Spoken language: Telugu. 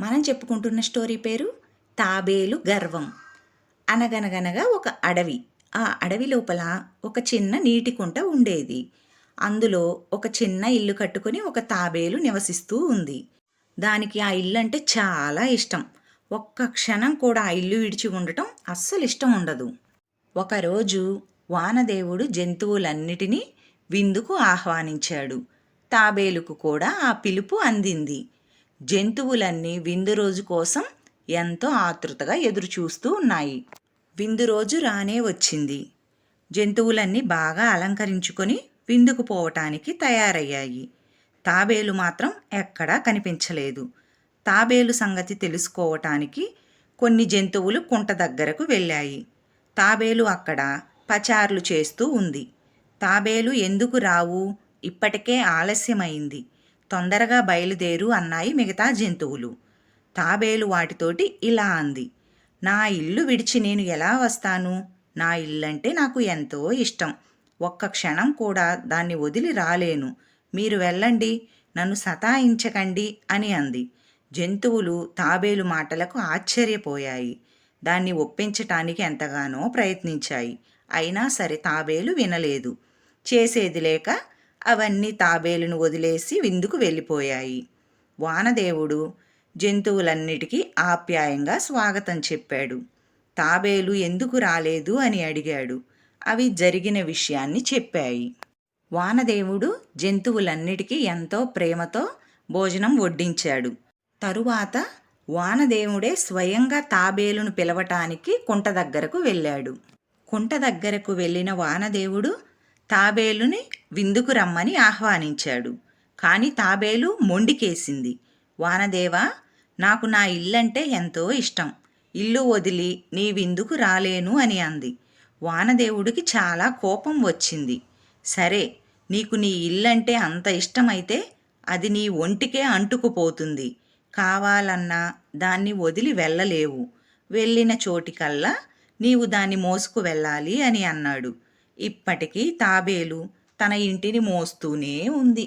మనం చెప్పుకుంటున్న స్టోరీ పేరు తాబేలు గర్వం. అనగనగనగా ఒక అడవి. ఆ అడవి లోపల ఒక చిన్న నీటి కుంట ఉండేది. అందులో ఒక చిన్న ఇల్లు కట్టుకొని ఒక తాబేలు నివసిస్తూ ఉంది. దానికి ఆ ఇల్లు అంటే చాలా ఇష్టం. ఒక్క క్షణం కూడా ఆ ఇల్లు విడిచి ఉండటం అస్సలు ఇష్టం ఉండదు. ఒకరోజు వానదేవుడు జంతువులన్నిటినీ విందుకు ఆహ్వానించాడు. తాబేలుకు కూడా ఆ పిలుపు అందింది. జంతువులన్నీ విందు రోజు కోసం ఎంతో ఆతృతగా ఎదురుచూస్తూ ఉన్నాయి. విందు రోజు రానే వచ్చింది. జంతువులన్నీ బాగా అలంకరించుకొని విందుకు పోవటానికి తయారయ్యాయి. తాబేలు మాత్రం ఎక్కడా కనిపించలేదు. తాబేలు సంగతి తెలుసుకోవటానికి కొన్ని జంతువులు కుంట దగ్గరకు వెళ్ళాయి. తాబేలు అక్కడ పచార్లు చేస్తూ ఉంది. తాబేలు ఎందుకు రావు? ఇప్పటికే ఆలస్యమైంది. తొందరగా బయలుదేరు అన్నాయి మిగతా జంతువులు. తాబేలు వాటితోటి ఇలా అంది. నా ఇల్లు విడిచి నేను ఎలా వస్తాను? నా ఇల్లంటే నాకు ఎంతో ఇష్టం. ఒక్క క్షణం కూడా దాన్ని వదిలి రాలేను. మీరు వెళ్ళండి. నన్ను సతాయించకండి అని అంది. జంతువులు తాబేలు మాటలకు ఆశ్చర్యపోయాయి. దాన్ని ఒప్పించటానికి ఎంతగానో ప్రయత్నించాయి. అయినా సరే తాబేలు వినలేదు. చేసేది లేక అవన్నీ తాబేలును వదిలేసి విందుకు వెళ్ళిపోయాయి. వానదేవుడు జంతువులన్నిటికీ ఆప్యాయంగా స్వాగతం చెప్పాడు. తాబేలు ఎందుకు రాలేదు అని అడిగాడు. అవి జరిగిన విషయాన్ని చెప్పాయి. వానదేవుడు జంతువులన్నిటికీ ఎంతో ప్రేమతో భోజనం వడ్డించాడు. తరువాత వానదేవుడే స్వయంగా తాబేలును పిలవటానికి కుంట దగ్గరకు వెళ్ళాడు. కుంట దగ్గరకు వెళ్ళిన వానదేవుడు తాబేలుని విందుకు రమ్మని ఆహ్వానించాడు. కానీ తాబేలు మొండికేసింది. వానదేవా నాకు నా ఇల్లంటే ఎంతో ఇష్టం. ఇల్లు వదిలి నీ విందుకు రాలేను అని అంది. వానదేవుడికి చాలా కోపం వచ్చింది. సరే నీకు నీ ఇల్లంటే అంత ఇష్టమైతే అది నీ ఒంటికే అంటుకుపోతుంది. కావాలన్నా దాన్ని వదిలి వెళ్ళలేవు. వెళ్ళిన చోటికల్లా నీవు దాన్ని మోసుకు వెళ్ళాలి అని అన్నాడు. ఇప్పటికీ తాబేలు తన ఇంటిని మోస్తూనే ఉంది.